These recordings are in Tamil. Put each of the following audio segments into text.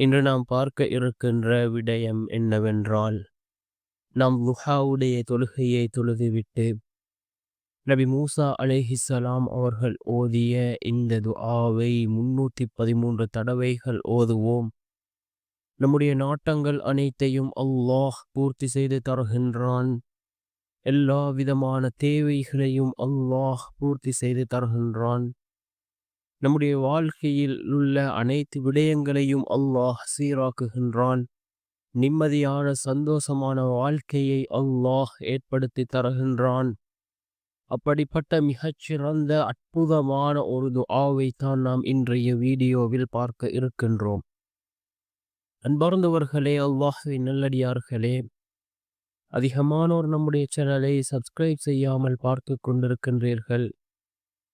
இன்று நாம் பார்க்க இருக்கின்ற விடயம் என்னவென்றால் நாம் லுஹாவுடைய தொழுகையை தொழுதுவிட்டு நபி மூசா அலேஹிசலாம் அவர்கள் ஓதிய இந்த துஆவை முன்னூற்றி பதிமூன்று தடவைகள் ஓதுவோம். நம்முடைய நாட்டங்கள் அனைத்தையும் அல்லாஹ் பூர்த்தி செய்து தருகின்றான். எல்லா விதமான தேவைகளையும் அல்லாஹ் பூர்த்தி செய்து தருகின்றான். நம்முடைய வாழ்க்கையில் உள்ள அனைத்து விடயங்களையும் அல்லாஹ் சீராக்குகின்றான். நிம்மதியான சந்தோஷமான வாழ்க்கையை அல்லாஹ் ஏற்படுத்தி தருகின்றான். அப்படிப்பட்ட மிகச்சிறந்த அற்புதமான ஒரு துஆவை தான் நாம் இன்றைய வீடியோவில் பார்க்க இருக்கின்றோம். அன்பார்ந்தவர்களே அல்லாஹுவின் நல்லடியார்களே அதிகமானோர் நம்முடைய சேனலை சப்ஸ்கிரைப் செய்யாமல் பார்த்து கொண்டிருக்கின்றீர்கள்.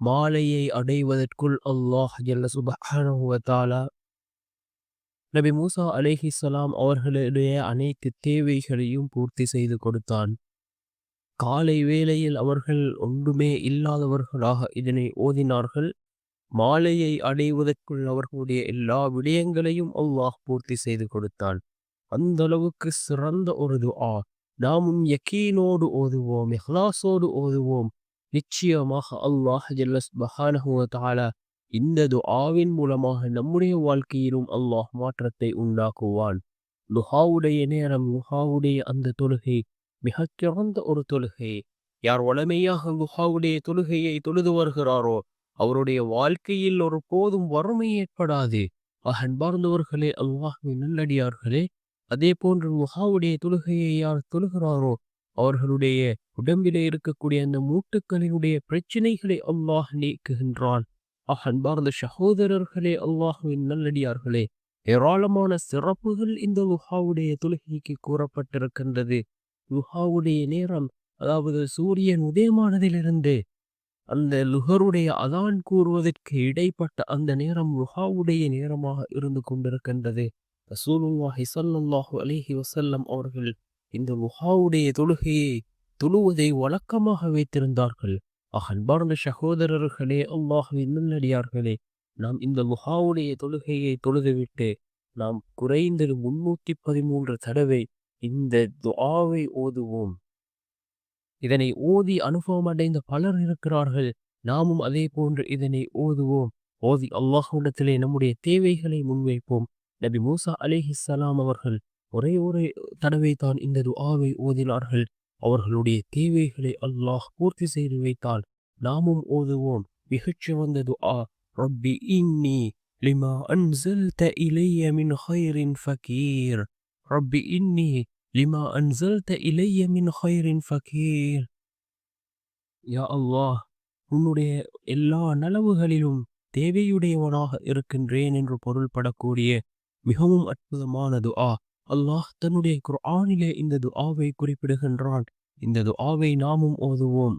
மாலையை அடைவதற்குள் அல்லாஹ் ஜல்ல சுபஹானஹுவத்தாலா நபி மூசா அலிஹிசலாம் அவர்களுடைய அனைத்து தேவைகளையும் பூர்த்தி செய்து கொடுத்தான். காலை வேளையில் அவர்கள் ஒன்றுமே இல்லாதவர்களாக இதனை ஓதினார்கள். மாலையை அடைவதற்குள் அவர்களுடைய எல்லா விடயங்களையும் அல்லாஹ் பூர்த்தி செய்து கொடுத்தான். அந்த அளவுக்கு சிறந்த ஒரு துஆ. நாமும் யக்கீனோடு ஓதுவோம் எஹ்லாசோடு ஓதுவோம். நிச்சயமாக அல்லாஹ் ஜல்லஸ் பஹானஹுவ இந்த துஆவின் மூலமாக நம்முடைய வாழ்க்கையிலும் அல்லாஹ் மாற்றத்தை உண்டாக்குவான். லுஹாவுடைய நேரம் லுஹாவுடைய அந்த தொழுகை மிகச் சிறந்த ஒரு தொழுகை. யார் வளமையாக லுஹாவுடைய தொழுகையை தொழுது வருகிறாரோ அவருடைய வாழ்க்கையில் ஒரு போதும் வறுமை ஏற்படாது. அன்பார்ந்தவர்களே அல்லாஹின் நல்லடியார்களே அதே போன்று முகாவுடைய தொழுகையை யார் தொழுகிறாரோ அவர்களுடைய உடம்பிலே இருக்கக்கூடிய அந்த மூட்டுக்களினுடைய பிரச்சனைகளை அல்லாஹ் நீக்குகின்றான். அன்பார்ந்த சகோதரர்களே அல்லாஹுவின் நல்லடியார்களே ஏராளமான சிறப்புகள் இந்த லுஹாவுடைய தொழுகைக்கு கூறப்பட்டிருக்கின்றது. லுஹாவுடைய நேரம் அதாவது சூரியன் உதயமானதிலிருந்து அந்த லுகருடைய அதான் கூறுவதற்கு இடைப்பட்ட அந்த நேரம் லுஹாவுடைய நேரமாக இருந்து கொண்டிருக்கின்றது. ரசூலுல்லாஹி சல்லாஹூ அலிஹி வசல்லம் அவர்கள் இந்த முகாவுடைய தொழுகையை தொழுவதை வழக்கமாக வைத்திருந்தார்கள். அன்பார்ந்த சகோதரர்களே அல்லாஹுவின் நல்லடியார்களே நாம் இந்த முகாவுடைய தொழுகையை தொழுதுவிட்டு நாம் குறைந்தது முன்னூத்தி பதிமூன்று தடவை இந்த துஆவை ஓதுவோம். இதனை ஓதி அனுபவம் அடைந்த பலர் இருக்கிறார்கள். நாமும் அதே போன்று இதனை ஓதுவோம். ஓதி அல்லாஹுடத்திலே நம்முடைய தேவைகளை முன்வைப்போம். நபி மூசா அலிஹிசலாம் அவர்கள் ஒரே ஒரு தடவை தான் இந்த துஆவை ஓதினார்கள். அவர்களுடைய தேவைகளை அல்லாஹ் பூர்த்தி செய்து வைத்தால் நாமும் ஓதுவோம். மிகச்சிறந்த துஆ. ரப்பி இன்னி லிமா அன்சல்த இலைய மின் ஹைரின் ஃபகீர். ரப்பி இன்னி லிமா அன்சல்த இலைய மின் ஹைரின் ஃபகீர். யா அல்லாஹ் உன்னுடைய எல்லா நலவுகளிலும் தேவையுடையவனாக இருக்கின்றேன் என்று பொருள்படக்கூடிய மிகவும் அற்புதமான துஆ. அல்லாஹ் தன்னுடைய குர்ஆனிலே இந்த துஆவை குறிப்பிடுகின்றான். இந்த துஆவை நாமும் ஓதுவோம்.